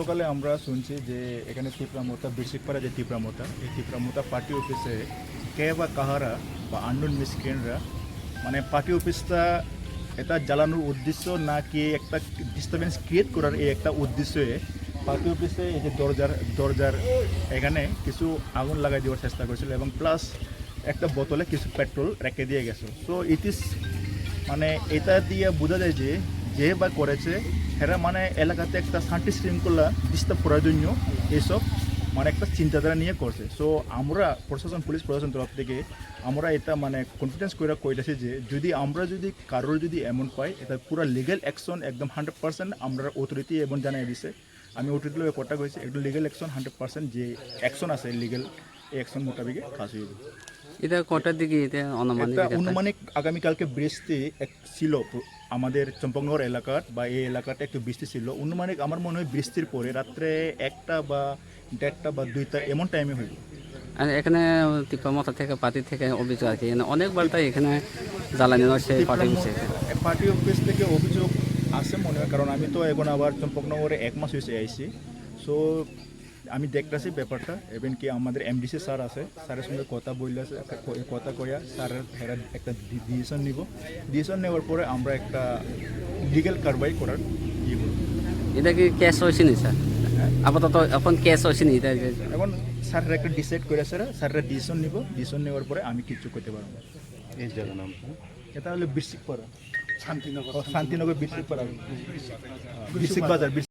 সকালে আমরা শুনছি যে এখানে তীব্রামতা, বৃশ্চিকপাড়া যে তীব্রামতা, এই তীব্রামতা পার্টি অফিসে কে বা কাহারা বা আন্ডুন মিসক্রিনরা মানে পার্টি অফিসটা এটা জ্বালানোর উদ্দেশ্য না কি একটা ডিস্টারবেন্স ক্রিয়েট করার এই একটা উদ্দেশ্যে পার্টি অফিসে এই যে দরজার দরজার এখানে কিছু আগুন লাগাই দেওয়ার চেষ্টা করেছিল এবং প্লাস একটা বোতলে কিছু পেট্রোল রেখে দিয়ে গেছে। সো ইট ইস মানে এটা দিয়ে বোঝা যায় যে যে বা করেছে এরা মানে এলাকাতে একটা শান্তি শৃঙ্খলা ডিস্টার্ব করার জন্য এইসব মানে একটা চিন্তাধারা নিয়ে করছে। সো আমরা প্রশাসন, পুলিশ প্রশাসন তরফ থেকে আমরা এটা মানে কনফিডেন্স করে কইতেছি যে যদি আমরা যদি কারোর যদি এমন পাই, এটা পুরো লিগেল অ্যাকশন একদম হান্ড্রেড পার্সেন্ট আমরা অথরিটি এবং জানাই দিছে। আমি অথরিটি লোক কথা কইছি, একটু লিগেল অ্যাকশন হান্ড্রেড পার্সেন্ট যে অ্যাকশন আছে লিগেল অ্যাকশন মোতাবেকে? কাজ হইবে এটা কটার দিকে এটা অনুমানিক এটা? অনুমানিক আগামীকালকে বৃষ্টি এক ছিল আমাদের চম্পকনগর এলাকার বা এই এলাকাতে একটু বৃষ্টি ছিল। অনুমানিক আমার মনে হয় বৃষ্টির পরে রাত্রে একটা বা দেড়টা বা দুইটা এমন টাইমে হইব আর এখানে তিপ্পামতা থেকে পাতি থেকে অভিযোগ আছে এখানে অনেকবার তাই এখানে জ্বালানি হচ্ছে পাটি হচ্ছে পার্টি অফিস থেকে অভিযোগ আছে মনে হয় কারণ আমি তো এখন আবার চম্পকনগরে এক মাস হয়েছে আইছি। সো আমি দেখতেছি ব্যাপারটা। এবং কি আমাদের এমডিসি স্যার আছে স্যারের সঙ্গে কথা বললে কথা কইয়া স্যারের একটা ডিসিশন নিব। ডিসিশন নেওয়ার পরে আমরা একটা লিগেল কারবাই করার ইয়ে করব। এটা কি ক্যাশ হয়েছে নি স্যার? আপাতত এখন ক্যাশ হয়েছে নি এটা এখন স্যাররা একটা ডিসাইড করে স্যার স্যাররা ডিসিশন নিব। ডিসিশন নেওয়ার পরে আমি কিচ্ছু করতে পারব এই জায়গার নাম। এটা হলো বৃশ্চিক পাড়া শান্তিনগর শান্তিনগর বৃশ্চিক পাড়া বৃশ্চিক বাজার